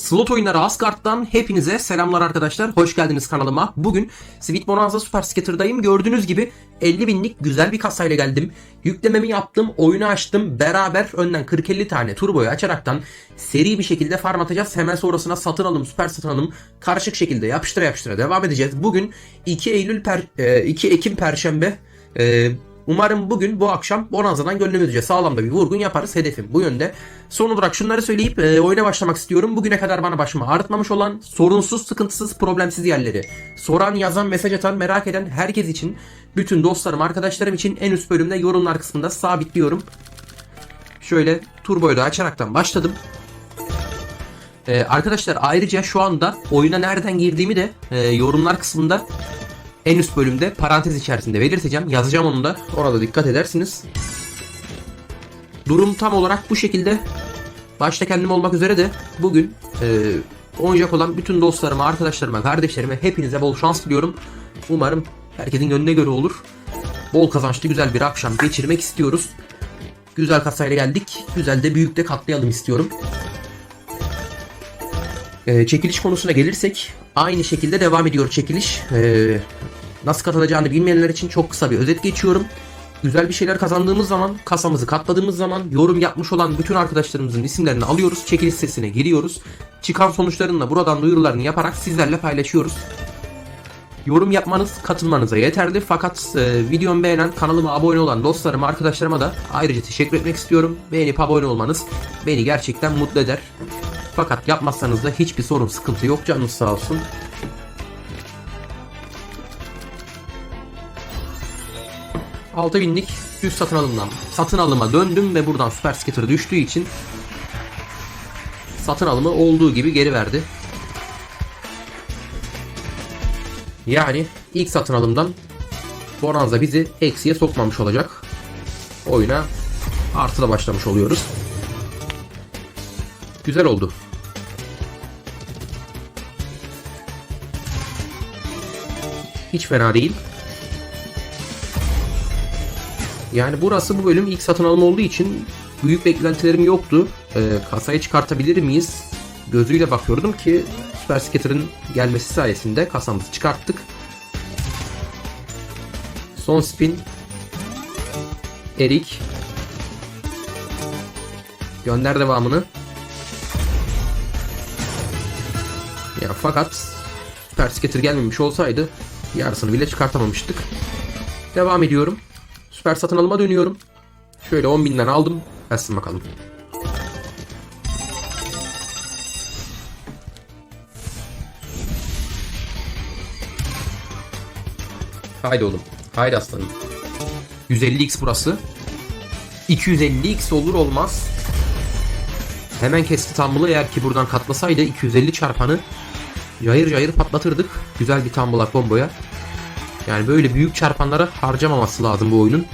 Slot oyunları Asgard'dan hepinize selamlar arkadaşlar. Hoş geldiniz kanalıma. Bugün Sweet Bonanza Super Scatter'dayım. Gördüğünüz gibi 50 binlik güzel bir kasayla geldim. Yüklememi yaptım, oyunu açtım. Beraber önden 40-50 tane turboyu açaraktan seri bir şekilde farm atacağız. Hemen sonrasına satın alım, süper satın alım karışık şekilde yapıştıra yapıştıra devam edeceğiz. Bugün 2 Eylül per, e, 2 Ekim Perşembe e, Umarım bugün bu akşam Bonanza'dan gönlümüzce sağlam da bir vurgun yaparız. Hedefim bu yönde. Son olarak şunları söyleyip e, oyuna başlamak istiyorum. Bugüne kadar bana başımı ağrıtmamış olan, sorunsuz, sıkıntısız, problemsiz yerleri soran, yazan, mesaj atan, merak eden herkes için, bütün dostlarım, arkadaşlarım için en üst bölümde yorumlar kısmında sabitliyorum. Şöyle turboyu da açaraktan başladım. Ee, arkadaşlar ayrıca şu anda oyuna nereden girdiğimi de e, yorumlar kısmında en üst bölümde parantez içerisinde belirteceğim. Yazacağım onu da. Ona da dikkat edersiniz. Durum tam olarak bu şekilde. Başta kendim olmak üzere de bugün e, oynayacak olan bütün dostlarıma, arkadaşlarıma, kardeşlerime hepinize bol şans diliyorum. Umarım herkesin gönlüne göre olur. Bol kazançlı güzel bir akşam geçirmek istiyoruz. Güzel kasayla geldik. Güzel de büyük de katlayalım istiyorum. Ee, çekiliş konusuna gelirsek aynı şekilde devam ediyor çekiliş. Ee, nasıl katılacağını bilmeyenler için çok kısa bir özet geçiyorum. Güzel bir şeyler kazandığımız zaman, kasamızı katladığımız zaman yorum yapmış olan bütün arkadaşlarımızın isimlerini alıyoruz. Çekiliş sitesine giriyoruz. Çıkan sonuçların da buradan duyurularını yaparak sizlerle paylaşıyoruz. Yorum yapmanız katılmanıza yeterli fakat e, videomu beğenen kanalıma abone olan dostlarıma arkadaşlarıma da ayrıca teşekkür etmek istiyorum. Beğenip abone olmanız beni gerçekten mutlu eder. Fakat yapmazsanız da hiçbir sorun sıkıntı yok canınız sağ olsun. Altı binlik düz satın alımdan satın alıma döndüm ve buradan Super Skater düştüğü için satın alımı olduğu gibi geri verdi. Yani ilk satın alımdan Bonanza bizi eksiye sokmamış olacak. Oyuna artıla başlamış oluyoruz. Güzel oldu. Hiç fena değil. Yani burası bu bölüm ilk satın alım olduğu için büyük beklentilerim yoktu. Ee, kasayı çıkartabilir miyiz? Gözüyle bakıyordum ki Super Scatter'ın gelmesi sayesinde kasamızı çıkarttık. Son spin. Erik. Gönder devamını. Ya fakat Super Scatter gelmemiş olsaydı yarısını bile çıkartamamıştık. Devam ediyorum. Süper satın alıma dönüyorum. Şöyle 10 binden aldım. Gelsin bakalım. Haydi oğlum. Haydi aslanım. 150x burası. 250x olur olmaz. Hemen kesti Tumble'ı eğer ki buradan katlasaydı 250 çarpanı yayır yayır patlatırdık. Güzel bir Tumble'a komboya. Yani böyle büyük çarpanlara harcamaması lazım bu oyunun.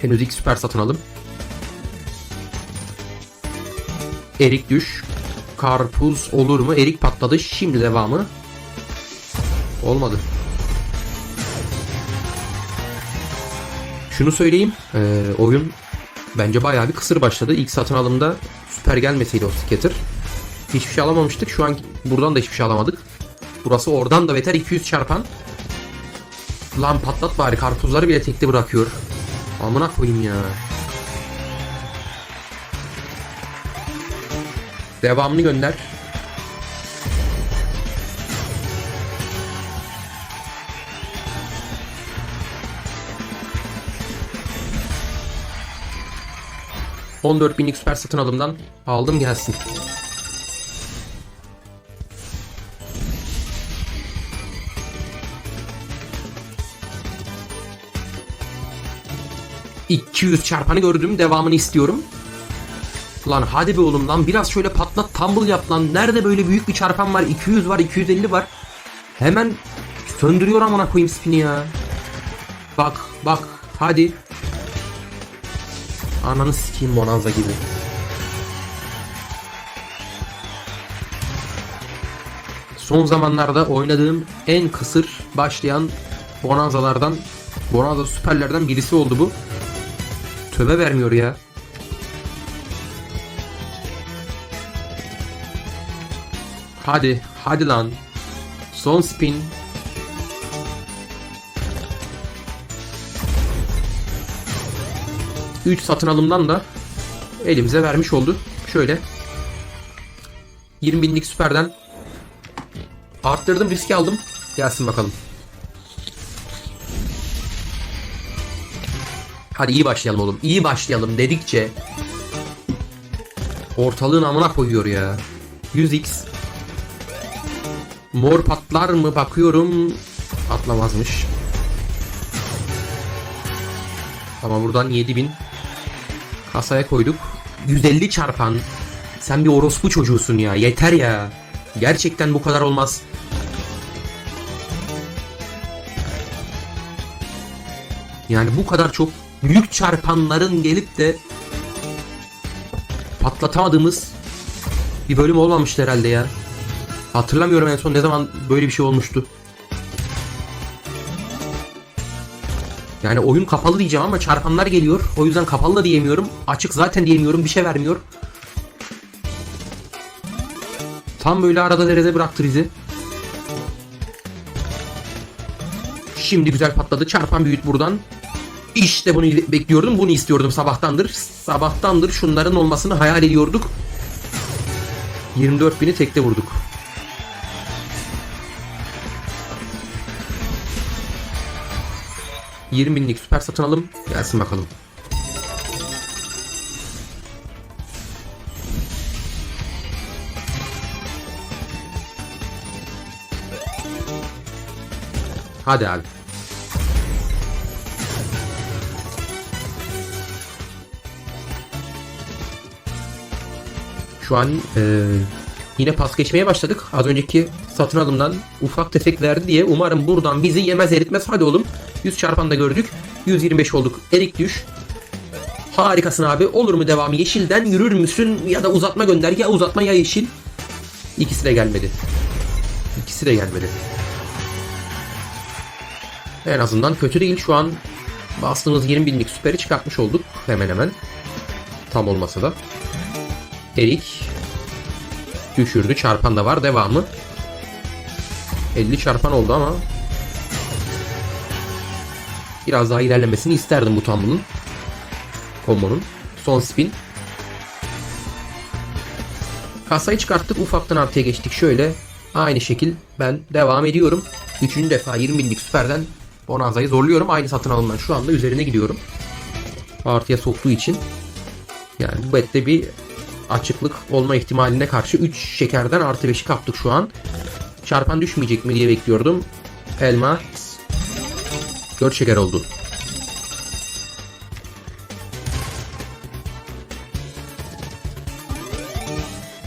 Henüz ilk süper satın alım. Erik düş. Karpuz olur mu? Erik patladı. Şimdi devamı. Olmadı. Şunu söyleyeyim. Ee, oyun bence bayağı bir kısır başladı. İlk satın alımda süper gelmeseydi o scatter. Hiçbir şey alamamıştık. Şu an buradan da hiçbir şey alamadık. Burası oradan da beter 200 çarpan. Lan patlat bari karpuzları bile tekli bırakıyor. Amına koyayım ya. Devamını gönder. ...14 binlik süper satın alımdan aldım gelsin. ...200 çarpanı gördüm. Devamını istiyorum. Lan hadi be oğlum lan biraz şöyle patlat tumble yap lan. Nerede böyle büyük bir çarpan var? 200 var 250 var. Hemen söndürüyor amına koyayım spini ya. Bak bak hadi. Ananı sikeyim bonanza gibi. Son zamanlarda oynadığım en kısır başlayan bonanzalardan, bonanza süperlerden birisi oldu bu. Töbe vermiyor ya. Hadi. Hadi lan. Son spin. Üç satın alımdan da elimize vermiş oldu. Şöyle 20 binlik süperden arttırdım riski aldım. Gelsin bakalım. Hadi iyi başlayalım oğlum. İyi başlayalım dedikçe ortalığın amına koyuyor ya. 100x Mor patlar mı bakıyorum. Patlamazmış. Ama buradan 7000 kasaya koyduk. 150 çarpan. Sen bir orospu çocuğusun ya. Yeter ya. Gerçekten bu kadar olmaz. Yani bu kadar çok büyük çarpanların gelip de patlatamadığımız bir bölüm olmamıştı herhalde ya. Hatırlamıyorum en son ne zaman böyle bir şey olmuştu. Yani oyun kapalı diyeceğim ama çarpanlar geliyor. O yüzden kapalı da diyemiyorum. Açık zaten diyemiyorum. Bir şey vermiyor. Tam böyle arada derede bıraktı bizi. Şimdi güzel patladı. Çarpan büyüt buradan. İşte bunu bekliyordum. Bunu istiyordum sabahtandır. Sabahtandır şunların olmasını hayal ediyorduk. 24 bini tekte vurduk. ...20 binlik süper satın alım. Gelsin bakalım. Hadi abi. Şu an e, yine pas geçmeye başladık. Az önceki satın alımdan ufak tefek verdi diye umarım buradan bizi yemez eritmez. Hadi oğlum. 100 çarpan da gördük. 125 olduk. Erik düş. Harikasın abi. Olur mu devamı? Yeşilden yürür müsün? Ya da uzatma gönder. Ya uzatma ya yeşil. İkisi de gelmedi. İkisi de gelmedi. En azından kötü değil. Şu an bastığımız 20 binlik süperi çıkartmış olduk. Hemen hemen. Tam olmasa da. Erik düşürdü. Çarpan da var. Devamı. 50 çarpan oldu ama biraz daha ilerlemesini isterdim bu tablonun. Kombonun. Son spin. Kasayı çıkarttık. Ufaktan artıya geçtik. Şöyle aynı şekil ben devam ediyorum. Üçüncü defa 20 binlik süperden Bonanza'yı zorluyorum. Aynı satın alımdan şu anda üzerine gidiyorum. Artıya soktuğu için. Yani bu bette bir açıklık olma ihtimaline karşı 3 şekerden artı 5'i kaptık şu an. Çarpan düşmeyecek mi diye bekliyordum. Elma 4 şeker oldu.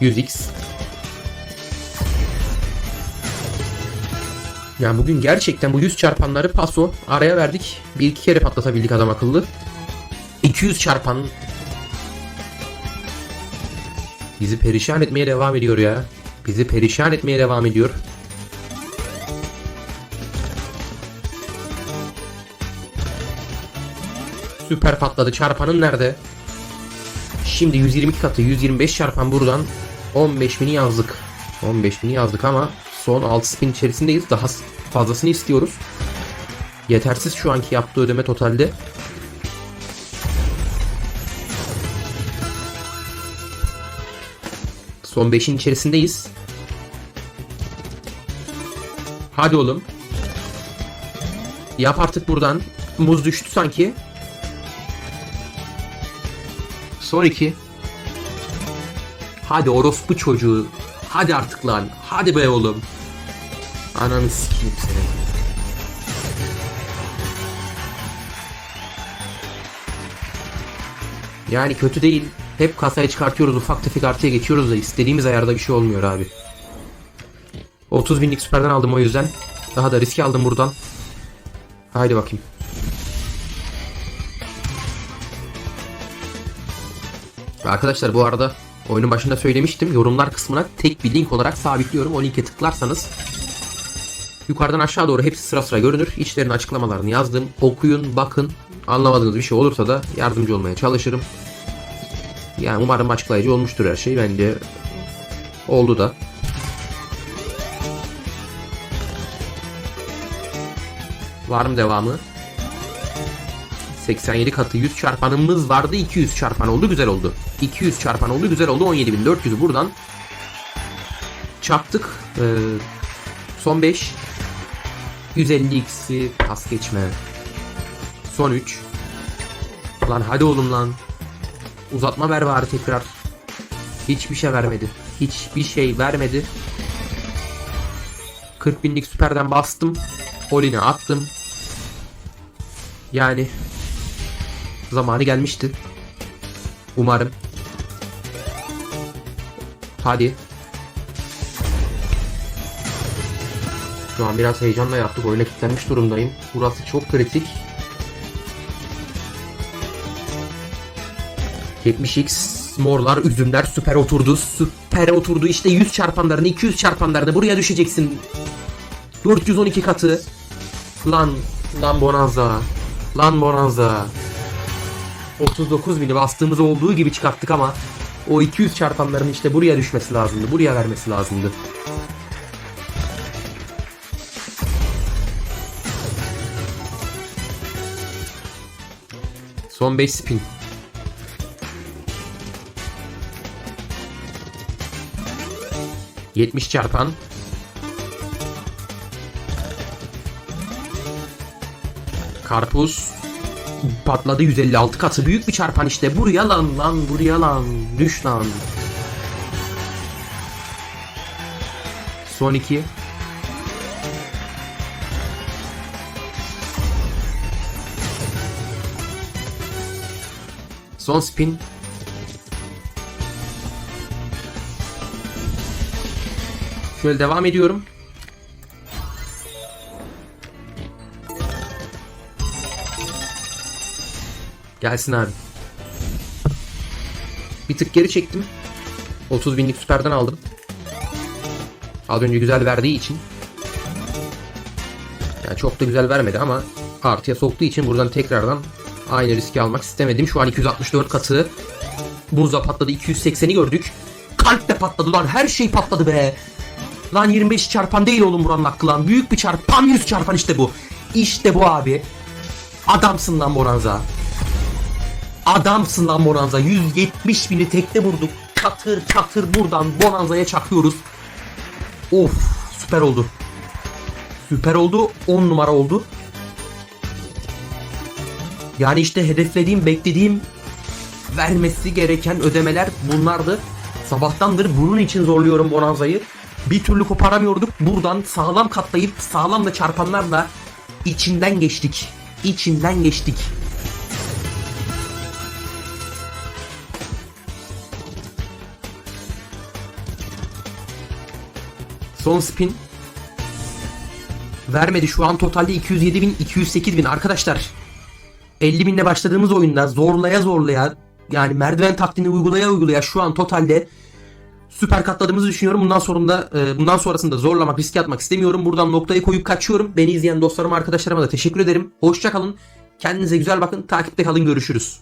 x Yani bugün gerçekten bu 100 çarpanları paso araya verdik. Bir iki kere patlatabildik adam akıllı. 200 çarpan Bizi perişan etmeye devam ediyor ya. Bizi perişan etmeye devam ediyor. Süper patladı. Çarpanın nerede? Şimdi 122 katı 125 çarpan buradan 15 bini yazdık. 15 bini yazdık ama son 6 spin içerisindeyiz. Daha fazlasını istiyoruz. Yetersiz şu anki yaptığı ödeme totalde. Son 5'in içerisindeyiz. Hadi oğlum. Yap artık buradan. Muz düştü sanki. Son 2. Hadi orospu çocuğu. Hadi artık lan. Hadi be oğlum. Ananı sikeyim seni. Yani kötü değil. Hep kasaya çıkartıyoruz ufak tefek artıya geçiyoruz da istediğimiz ayarda bir şey olmuyor abi. 30 binlik süperden aldım o yüzden. Daha da riski aldım buradan. Haydi bakayım. Arkadaşlar bu arada oyunun başında söylemiştim. Yorumlar kısmına tek bir link olarak sabitliyorum. O linke tıklarsanız yukarıdan aşağı doğru hepsi sıra sıra görünür. İçlerin açıklamalarını yazdım. Okuyun, bakın. Anlamadığınız bir şey olursa da yardımcı olmaya çalışırım. Yani umarım açıklayıcı olmuştur her şey. Bence oldu da. Var mı devamı? 87 katı 100 çarpanımız vardı. 200 çarpan oldu güzel oldu. 200 çarpan oldu güzel oldu. 17.400'ü buradan çarptık. Ee, son 5. 150x'i pas geçme. Son 3. Lan hadi oğlum lan. Uzatma ver bari tekrar. Hiçbir şey vermedi. Hiçbir şey vermedi. 40 binlik süperden bastım. Oline attım. Yani zamanı gelmişti. Umarım. Hadi. Şu an biraz heyecanla yaptık. Oyuna kilitlenmiş durumdayım. Burası çok kritik. 70x morlar, üzümler süper oturdu. Süper oturdu. İşte 100 çarpanlarını, 200 çarpanlarını buraya düşeceksin. 412 katı. Lan, lan Bonanza. Lan Bonanza. 39 bini bastığımız olduğu gibi çıkarttık ama o 200 çarpanların işte buraya düşmesi lazımdı. Buraya vermesi lazımdı. Son 5 spin. Yetmiş çarpan. Karpuz. Patladı 156 katı. Büyük bir çarpan işte. Buraya lan lan buraya lan. Düş lan. Son 2. Son spin. Şöyle devam ediyorum. Gelsin abi. Bir tık geri çektim. 30 binlik süperden aldım. Az önce güzel verdiği için. Yani çok da güzel vermedi ama artıya soktuğu için buradan tekrardan aynı riski almak istemedim. Şu an 264 katı. Buzda patladı 280'i gördük. Kalp de patladı lan her şey patladı be. Lan 25 çarpan değil oğlum buranın hakkı lan. Büyük bir çarpan 100 çarpan işte bu. İşte bu abi. Adamsın lan Bonanza. Adamsın lan Bonanza. 170 bini tekte vurduk. Çatır çatır buradan Bonanza'ya çakıyoruz. Of süper oldu. Süper oldu. 10 numara oldu. Yani işte hedeflediğim, beklediğim vermesi gereken ödemeler bunlardı. Sabahtandır bunun için zorluyorum Bonanza'yı. Bir türlü koparamıyorduk. Buradan sağlam katlayıp sağlam da çarpanlarla içinden geçtik. İçinden geçtik. Son spin. Vermedi şu an totalde 207 bin 208 bin arkadaşlar. 50 binle başladığımız oyunda zorlaya zorlaya yani merdiven taktiğini uygulaya uygulaya şu an totalde süper katladığımızı düşünüyorum. Bundan sonra da e, bundan sonrasında zorlamak, riske atmak istemiyorum. Buradan noktayı koyup kaçıyorum. Beni izleyen dostlarıma, arkadaşlarıma da teşekkür ederim. Hoşça kalın. Kendinize güzel bakın. Takipte kalın. Görüşürüz.